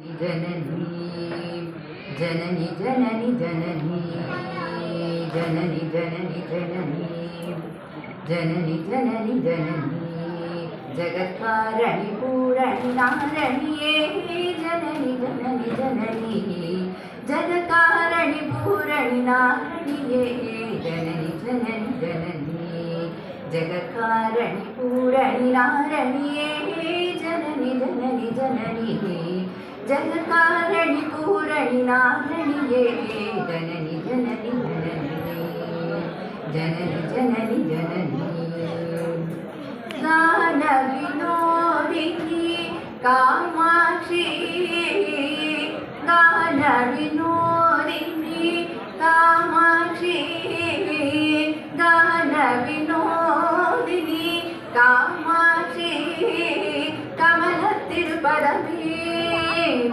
जननी जननी जननी जननी जननी जननी जननी जननी जननी जननी जगत्कारणि पूरणि नारणिये जननी जननी जननी जगत्कारणि पूरणि नारणिये जननी जननी जननी जगत्कारणि पूरणि नारणिये जननि जननि जननी ജനകാരണി പൂരണി നാരണിയേ ജനനി ജനനി ജനനി ജനനി ജനനി ജനനി ഗാന വിനോദിനി കാമാക്ഷി ഗാന വിനോ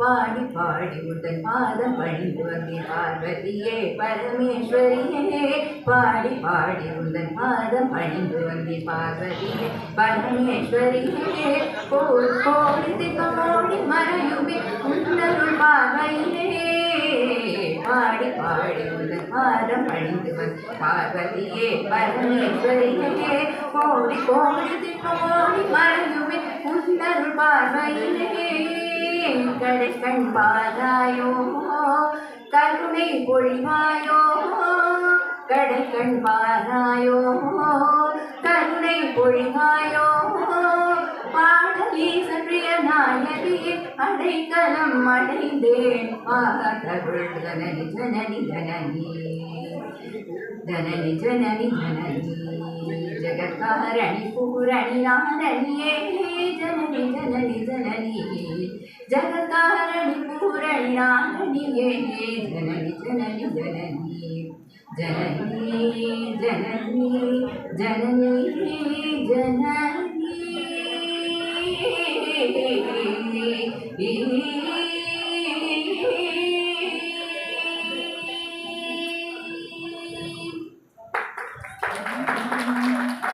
பாடி பாடி உடன் பாதம் பணிந்து வந்தே பார்வதியே பரமேஸ்வரியே. பாடி பாடி உடன் பாதம் பணிந்து வந்தே பார்வதியே பரமேஸ்வரியே. போல் கோடி திகமோடி மறையுமே உன்னருள் பார்வையிலே. பாடி பாடி உடன் பாதம் பணிந்து வந்த பார்வதியே பரமேஸ்வரியே. கோடி கோடி திகமோடி மறையுமே உன்னருள் பார்வையிலே. கண் பாராயோ கருணை பொழிவாயோ கடை கண் பாராயோ கருணை பொழிவாயோ பாடலி சற்றிய நாயகியே அடைக்கலம் அடைந்தேன் பாடருள் ஜனனி ஜனனி ஜனனி ஜனனி ஜனனி ஜனனி ஜகத்காரணி பூரணி நாரணியே ஜனனி ஜனனி ஜனனி జగతారణి పూరయాణియే జనని జనని జనని జనని జనని జనని జనని